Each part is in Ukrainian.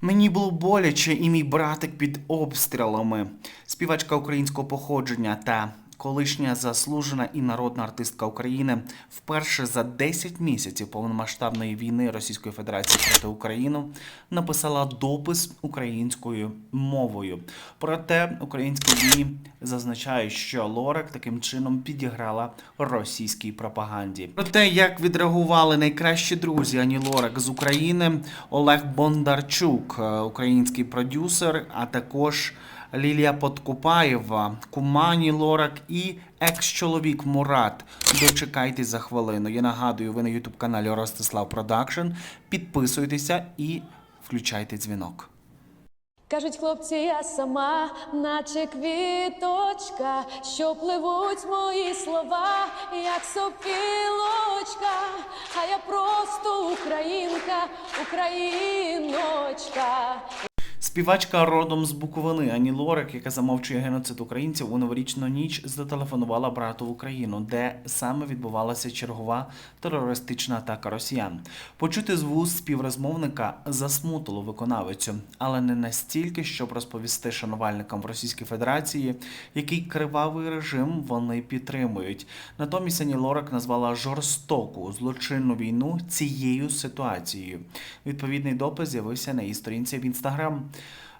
Мені було боляче, і мій братик під обстрілами. Співачка українського походження та колишня заслужена і народна артистка України вперше за 10 місяців повномасштабної війни Російської Федерації проти України написала допис українською мовою. Проте українські ЗМІ зазначають, що Лорак таким чином підіграла російській пропаганді. Про те, як відреагували найкращі друзі Ані Лорак з України, Олег Бондарчук, е, український продюсер, а також Лілія Подкупаєва, Кумані Лорак і екс-чоловік Мурат. Дочекайтесь за хвилину. Я нагадую, ви на ютуб каналі Ростислав Продакшн. Підписуйтеся і включайте дзвінок. Кажуть хлопці, я сама, наче квіточка, що пливуть мої слова, як сопілочка, а я просто українка, україночка. Співачка родом з Буковини Ані Лорак, яка замовчує геноцид українців у новорічну ніч, зателефонувала брату в Україну, де саме відбувалася чергова терористична атака росіян. Почути з вуст співрозмовника засмутило виконавицю, але не настільки, щоб розповісти шанувальникам в Російській Федерації, який кривавий режим вони підтримують. Натомість Ані Лорак назвала жорстоку злочинну війну цією ситуацією. Відповідний допис з'явився на її сторінці в інстаграм.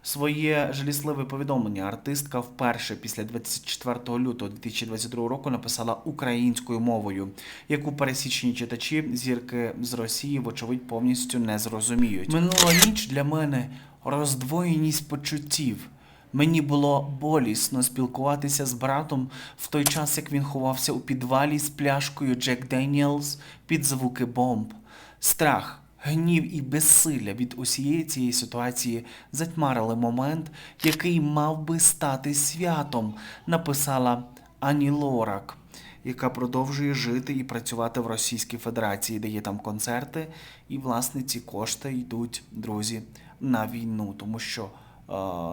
Своє жалісливе повідомлення артистка вперше після 24 лютого 2022 року написала українською мовою, яку пересічні читачі зірки з Росії, вочевидь, повністю не зрозуміють. Минула ніч для мене роздвоєність почуттів. Мені було болісно спілкуватися з братом в той час, як він ховався у підвалі з пляшкою Джек Деніелс під звуки бомб. Страх, гнів і безсилля від усієї цієї ситуації затьмарили момент, який мав би стати святом, написала Ані Лорак, яка продовжує жити і працювати в Російській Федерації, дає там концерти, і власне ці кошти йдуть, друзі, на війну, тому що е,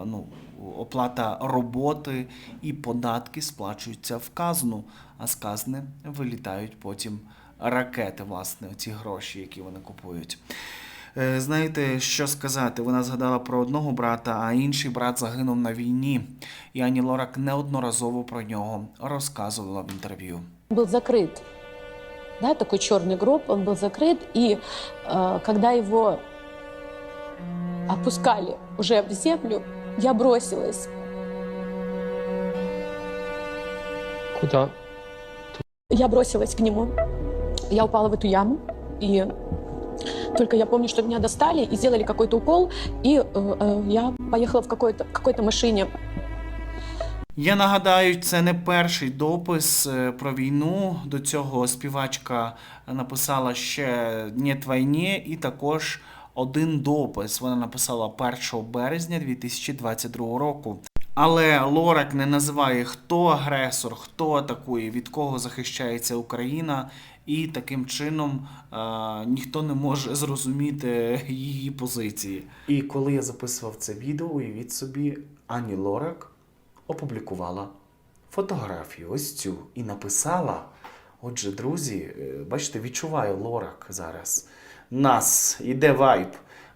ну, оплата роботи і податки сплачуються в казну, а з казни вилітають потім ракети, власне, ці гроші, які вони купують. Е, Знаєте, що сказати? Вона згадала про одного брата, а інший брат загинув на війні. І Ані Лорак неодноразово про нього розказувала в інтерв'ю. Он был закрыт, да, такой черный гроб, он был закрыт, и э, когда его опускали уже в землю, я бросилась. Куда? Я бросилась к нему, я упала в эту яму, и только я помню, что меня достали и сделали какой-то укол, и э, э, я поехала в какой-то какой-то машине. Я нагадаю, це не перший допис е, про війну. До цього співачка написала ще «Нєт війні» і також один допис. Вона написала 1 березня 2022 року. Але Лорак не називає, хто агресор, хто атакує, від кого захищається Україна, і таким чином е, ніхто не може зрозуміти її позиції. І коли я записував це відео, уявіть собі, Ані Лорак опублікувала фотографію ось цю і написала. Отже, друзі, е, бачите, відчуваю Лорак зараз. Нас іде вайб.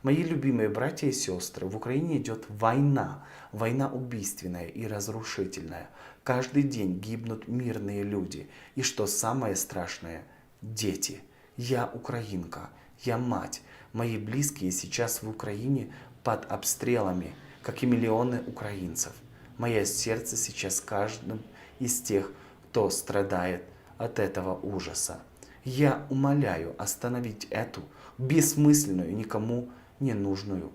Мои любимые братья и сестры, в Украине идет война. Война убийственная и разрушительная. Каждый день гибнут мирные люди. И что самое страшное – дети. Я украинка, я мать. Мои близкие сейчас в Украине под обстрелами, как и миллионы украинцев. Мое сердце сейчас каждым из тех, кто страдает от этого ужаса. Я умоляю остановить эту бессмысленную, никому не нужную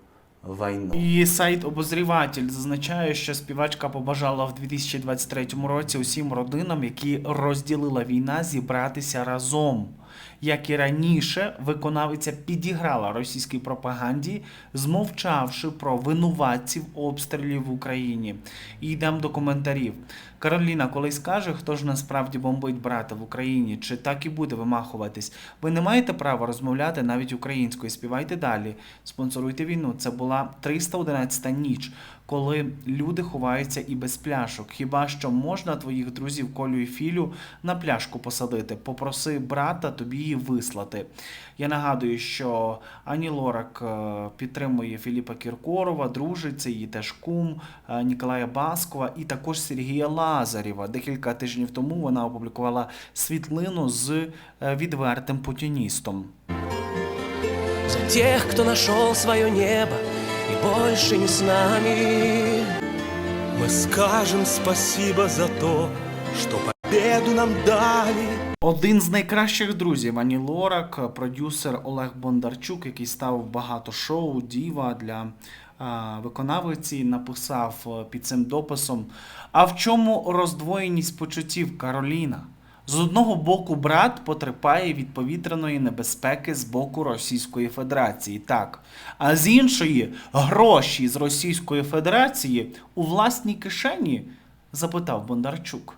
війну. І сайт Обозріватель зазначає, що співачка побажала в 2023 році усім родинам, які розділила війна, зібратися разом. Як і раніше, виконавиця підіграла російській пропаганді, змовчавши про винуватців обстрілів в Україні. І йдемо до коментарів. Кароліна колись каже, хто ж насправді бомбить брата в Україні, чи так і буде вимахуватись. Ви не маєте права розмовляти навіть українською. Співайте далі. Спонсоруйте війну. Це була 311 ніч. коли люди ховаються і без пляшок. Хіба що можна твоїх друзів Колю і Філю на пляшку посадити? Попроси брата тобі її вислати. Я нагадую, що Ані Лорак е, підтримує Філіпа Кіркорова, дружить, це її теж кум е, Ніколая Баскова і також Сергія Лазарєва. Декілька тижнів тому вона опублікувала світлину з е, відвертим путіністом. За тех, кто нашел свое небо и больше не с нами. Мы скажем спасибо за то, что победу нам дали. Один з найкращих друзів Ані Лорак, продюсер Олег Бондарчук, який став багато шоу Діва для а, виконавиці, написав е, під цим дописом: А в чому роздвоєність почуттів Кароліна? З одного боку, брат потерпає від повітряної небезпеки з боку Російської Федерації, так. А з іншої гроші з Російської Федерації у власній кишені? запитав Бондарчук.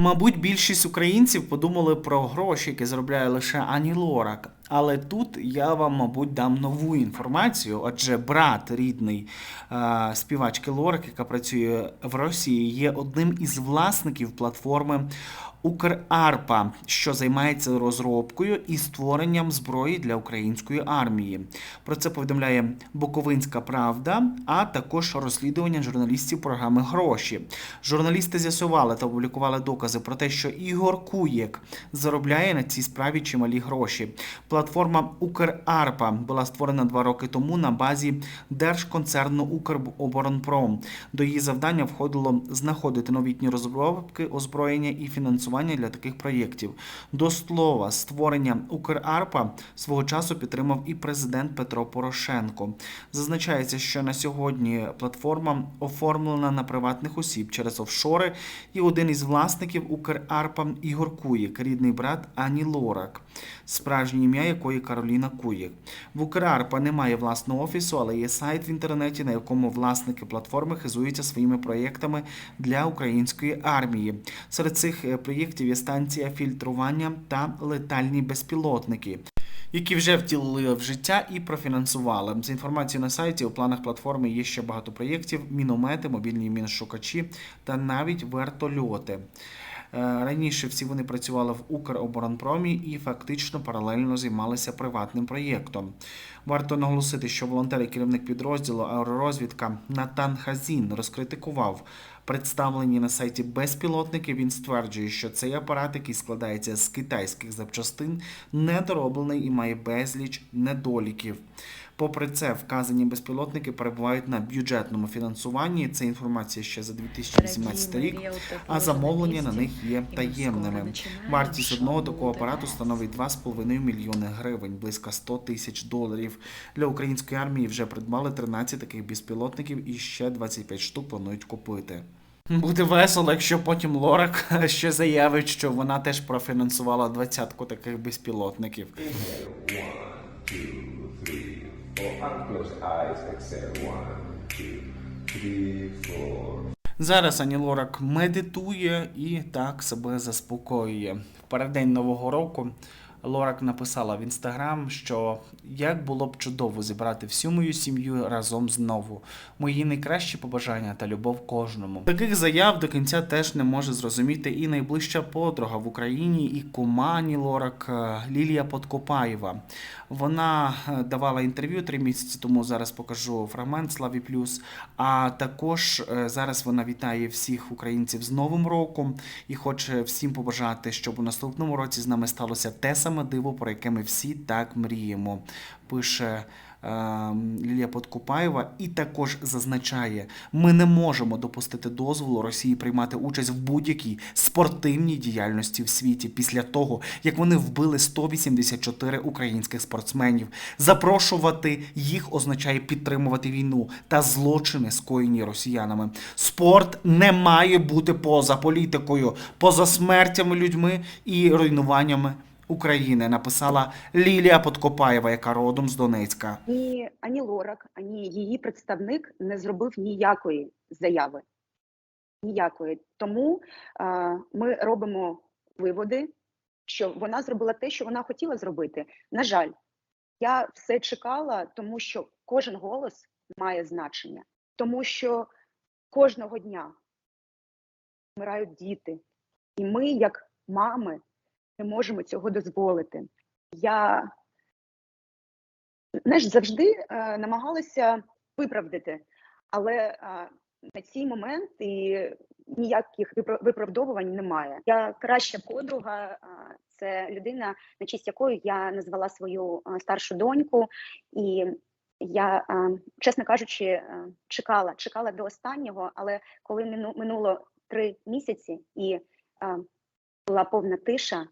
Мабуть, більшість українців подумали про гроші, які заробляє лише Ані Лорак. Але тут я вам, мабуть, дам нову інформацію. Адже брат рідний е, співачки Лорак, яка працює в Росії, є одним із власників платформи Украрпа, що займається розробкою і створенням зброї для української армії. Про це повідомляє Буковинська Правда, а також розслідування журналістів програми Гроші. Журналісти з'ясували та опублікували докази про те, що Ігор Куєк заробляє на цій справі чималі гроші. Платформа Украрпа була створена два роки тому на базі держконцерну Укроборонпром. До її завдання входило знаходити новітні розробки, озброєння і фінансування для таких проєктів. До слова, створення Украрпа свого часу підтримав і президент Петро Порошенко. Зазначається, що на сьогодні платформа оформлена на приватних осіб через офшори, і один із власників Украрпа Ігор Куєк, рідний брат Ані Лорак, справжнє ім'я якої Кароліна Куєк. В Украрпа немає власного офісу, але є сайт в інтернеті, на якому власники платформи хизуються своїми проєктами для української армії. Серед цих е, проєктів є станція фільтрування та летальні безпілотники. Які вже втілили в життя і профінансували за інформацією на сайті. У планах платформи є ще багато проєктів: міномети, мобільні міншукачі та навіть вертольоти. Е, Раніше всі вони працювали в Укроборонпромі і фактично паралельно займалися приватним проєктом. Варто наголосити, що волонтер і керівник підрозділу аеророзвідка Натан Хазін розкритикував представлені на сайті безпілотники. Він стверджує, що цей апарат, який складається з китайських запчастин, недороблений і має безліч недоліків. Попри це, вказані безпілотники перебувають на бюджетному фінансуванні. Це інформація ще за 2018 рік, а замовлення на них є таємними. Вартість одного такого апарату становить 2,5 мільйони гривень, близько 100 тисяч доларів. Для української армії вже придбали 13 таких безпілотників і ще 25 штук планують купити. Буде весело, якщо потім Лорак ще заявить, що вона теж профінансувала двадцятку таких безпілотників. Зараз Ані Лорак медитує і так себе заспокоює. В переддень Нового року Лорак написала в інстаграм, що як було б чудово зібрати всю мою сім'ю разом знову. Мої найкращі побажання та любов кожному. Таких заяв до кінця теж не може зрозуміти і найближча подруга в Україні, і кума Ані Лорак е, Лілія Подкопаєва. Вона е, давала інтерв'ю три місяці тому. Зараз покажу фрагмент Славі Плюс. А також е, зараз вона вітає всіх українців з Новим роком і хоче всім побажати, щоб у наступному році з нами сталося те саме диво, про яке ми всі так мріємо. Пише. е, Лілія Подкупаєва і також зазначає, ми не можемо допустити дозволу Росії приймати участь в будь-якій спортивній діяльності в світі після того, як вони вбили 184 українських спортсменів. Запрошувати їх означає підтримувати війну та злочини, скоєні росіянами. Спорт не має бути поза політикою, поза смертями людьми і руйнуваннями України. Написала Лілія Подкопаєва, яка родом з Донецька. ні ані Лорак, ані її представник не зробив ніякої заяви. Ніякої. Тому е, ми робимо виводи, що вона зробила те, що вона хотіла зробити. На жаль, я все чекала, тому що кожен голос має значення. тому що кожного дня вмирають діти, і ми, як мами, не можемо цього дозволити. Я знаєш, завжди е, намагалася виправдати, але е, на цей момент і ніяких випра- виправдовувань немає. Я краща подруга, е, це людина, на честь якої я назвала свою е, старшу доньку, і я, е, чесно кажучи, е, чекала, чекала до останнього, але коли мину- минуло три місяці і була повна тиша,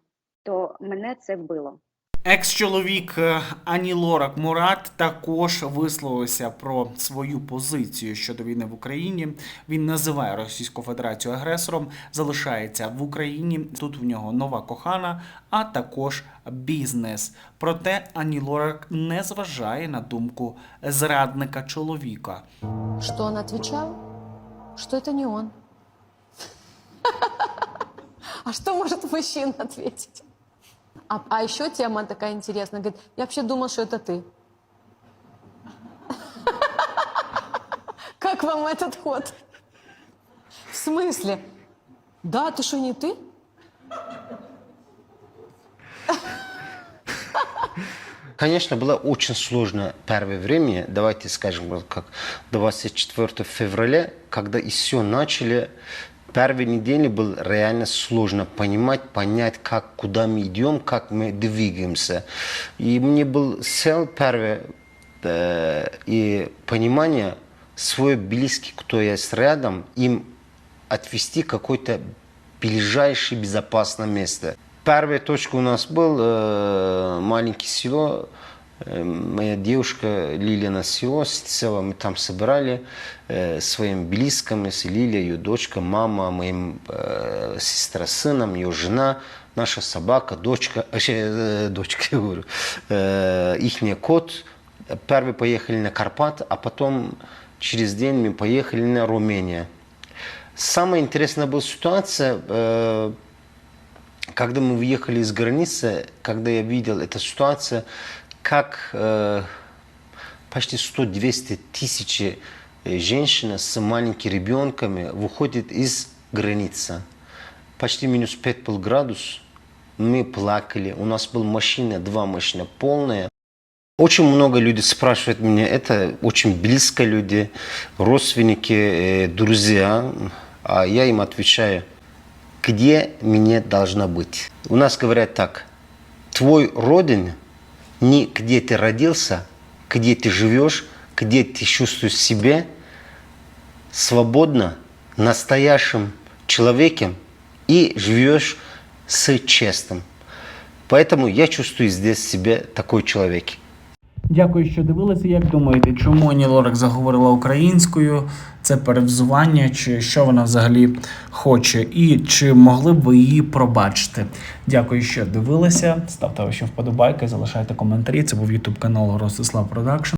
то мене це вбило. Екс-чоловік е, Ані Лорак Мурат також висловився про свою позицію щодо війни в Україні. Він називає Російську Федерацію агресором, залишається в Україні. Тут в нього нова кохана, а також бізнес. Проте Ані Лорак не зважає на думку зрадника чоловіка. Что он отвечал? Что это не он. А что может мужчина ответить? А, а еще тема такая интересная. Говорит, я вообще думал, что это ты. Как вам этот ход? В смысле? Да, ты что, не ты? Конечно, было очень сложно первое время, давайте скажем, как 24 февраля, когда все начали, первые недели было реально сложно понимать, понять, как, куда мы идем, как мы двигаемся. И мне был сел первое э, и понимание свой близкий, кто есть рядом, им отвести какое-то ближайшее безопасное место. Первая точка у нас был э, маленькое село. Э, моя девушка Лилия на село села, мы там собирали э, своим близким, с Лилия, ее дочка, мама, моим э, сестра сыном, ее жена, наша собака, дочка, э, дочка, я говорю, э, ихний кот. Первые поехали на Карпат, а потом через день мы поехали на Румынию. Самая интересная была ситуация, э, когда мы въехали из границы, когда я видел эту ситуацию, как э, почти 100-200 тысяч э, женщин с маленькими ребенками выходит из границы. Почти минус 5 был градус. Мы плакали. У нас была машина, два машины полные. Очень много людей спрашивают меня, это очень близко люди, родственники, э, друзья. А я им отвечаю, где мне должна быть. У нас говорят так, твой родин не где ты родился, где ты живешь, где ты чувствуешь себя свободно, настоящим человеком и живешь с честным. Поэтому я чувствую здесь себя такой человек. Дякую, що дивилися. Як думаєте, чому Ані Лорак заговорила українською? Це перевзування, чи що вона взагалі хоче, і чи могли б ви її пробачити? Дякую, що дивилися. Ставте ваші вподобайки, залишайте коментарі. Це був Ютуб канал Ростислав Продакшн.